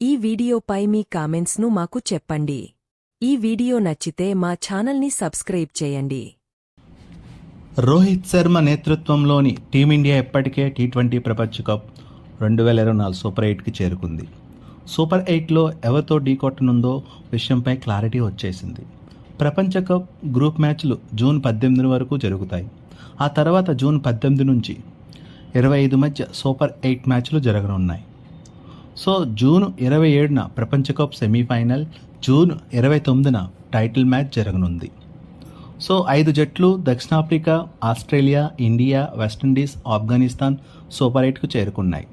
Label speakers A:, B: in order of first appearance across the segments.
A: ఈ వీడియోపై మీ కామెంట్స్ను మాకు చెప్పండి. ఈ వీడియో నచ్చితే మా ఛానల్ని సబ్స్క్రైబ్ చేయండి.
B: రోహిత్ శర్మ నేతృత్వంలోని టీమిండియా ఎప్పటికే టీ ట్వంటీ ప్రపంచ కప్ రెండు వేల ఇరవై నాలుగు సూపర్ ఎయిట్కి చేరుకుంది. సూపర్ ఎయిట్లో ఎవరితో ఢీకొట్టనుందో విషయంపై క్లారిటీ వచ్చేసింది. ప్రపంచ కప్ గ్రూప్ మ్యాచ్లు జూన్ పద్దెనిమిది వరకు జరుగుతాయి. ఆ తర్వాత జూన్ పద్దెనిమిది నుంచి ఇరవై ఐదు మధ్య సూపర్ ఎయిట్ మ్యాచ్లు జరగనున్నాయి. సో జూన్ ఇరవై ఏడున ప్రపంచ కప్ సెమీఫైనల్ జూన్ ఇరవై తొమ్మిదిన టైటిల్ మ్యాచ్ జరగనుంది. సో ఐదు జట్లు దక్షిణాఫ్రికా Australia India West Indies Afghanistan super ఎయిట్కు చేరుకున్నాయి.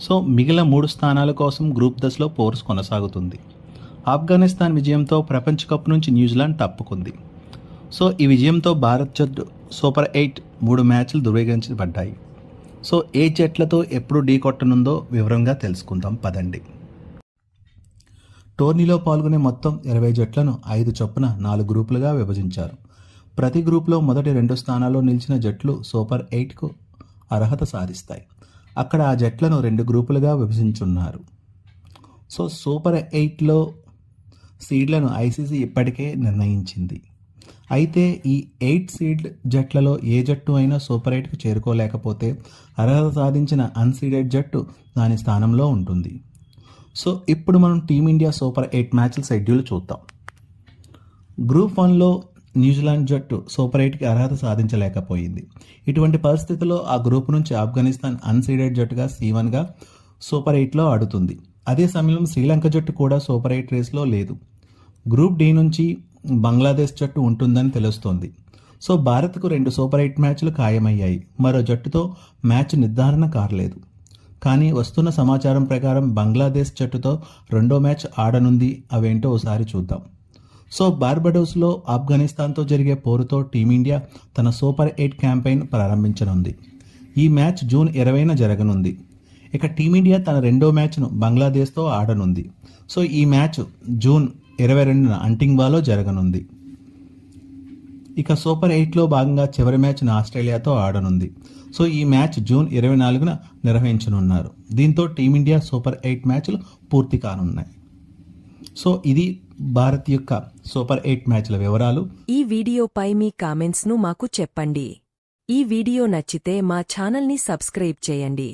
B: సో మిగిలిన మూడు స్థానాల కోసం గ్రూప్ దశలో పోర్స్ కొనసాగుతుంది. ఆఫ్ఘనిస్తాన్ విజయంతో ప్రపంచ కప్ నుంచి న్యూజిలాండ్ తప్పుకుంది. సో ఈ విజయంతో భారత్ జట్టు సూపర్ ఎయిట్ మూడు మ్యాచ్లు ధృవీకరించబడ్డాయి. సో ఏ జట్లతో ఎప్పుడు ఢీ కొట్టనుందో వివరంగా తెలుసుకుందాం. పదండి. టోర్నీలో పాల్గొనే మొత్తం ఇరవై జట్లను ఐదు చొప్పున నాలుగు గ్రూపులుగా విభజించారు. ప్రతి గ్రూప్లో మొదటి రెండు స్థానాల్లో నిలిచిన జట్లు సూపర్ ఎయిట్కు అర్హత సాధిస్తాయి. అక్కడ ఆ జట్లను రెండు గ్రూపులుగా విభజించున్నారు. సో సూపర్ ఎయిట్లో సీడ్లను ఐసీసీ ఇప్పటికే నిర్ణయించింది. అయితే ఈ ఎయిట్ సీడ్ జట్లలో ఏ జట్టు అయినా సూపర్ ఎయిట్కి చేరుకోలేకపోతే అర్హత సాధించిన అన్సీడెడ్ జట్టు దాని స్థానంలో ఉంటుంది. సో ఇప్పుడు మనం టీమిండియా సూపర్ ఎయిట్ మ్యాచ్ల షెడ్యూల్ చూద్దాం. గ్రూప్ వన్లో న్యూజిలాండ్ జట్టు సూపర్ ఎయిట్కి అర్హత సాధించలేకపోయింది. ఇటువంటి పరిస్థితుల్లో ఆ గ్రూప్ నుంచి ఆఫ్ఘనిస్తాన్ అన్సీడెడ్ జట్టుగా సీవన్గా సూపర్ ఎయిట్లో ఆడుతుంది. అదే సమయంలో శ్రీలంక జట్టు కూడా సూపర్ ఎయిట్ రేస్లో లేదు. గ్రూప్ డి నుంచి బంగ్లాదేశ్ జట్టు ఉంటుందని తెలుస్తోంది. సో భారత్కు రెండు సూపర్ ఎయిట్ మ్యాచ్లు ఖాయమయ్యాయి. మరో జట్టుతో మ్యాచ్ నిర్ధారణ కారలేదు. కానీ వస్తున్న సమాచారం ప్రకారం బంగ్లాదేశ్ జట్టుతో రెండో మ్యాచ్ ఆడనుంది. అవేంటో ఒకసారి చూద్దాం. సో బార్బడోస్లో ఆఫ్ఘనిస్తాన్తో జరిగే పోరుతో టీమిండియా తన సూపర్ ఎయిట్ క్యాంపెయిన్ ప్రారంభించనుంది. ఈ మ్యాచ్ జూన్ ఇరవైన జరగనుంది. ఇక టీమిండియా తన రెండో మ్యాచ్ను బంగ్లాదేశ్తో ఆడనుంది. సో ఈ మ్యాచ్ జూన్ ఇరవై రెండున అంటింగ్వాలో జరగనుంది. ఇక సూపర్ ఎయిట్లో భాగంగా చివరి మ్యాచ్ను ఆస్ట్రేలియాతో ఆడనుంది. సో ఈ మ్యాచ్ జూన్ ఇరవై నాలుగున నిర్వహించనున్నారు. దీంతో టీమిండియా సూపర్ ఎయిట్ మ్యాచ్లు పూర్తి కానున్నాయి. సో ఇది భారత్ యొక్క సూపర్ ఎయిట్ మ్యాచ్ల వివరాలు.
A: ఈ వీడియోపై మీ కామెంట్స్ను మాకు చెప్పండి. ఈ వీడియో నచ్చితే మా ఛానల్ని సబ్స్క్రైబ్ చేయండి.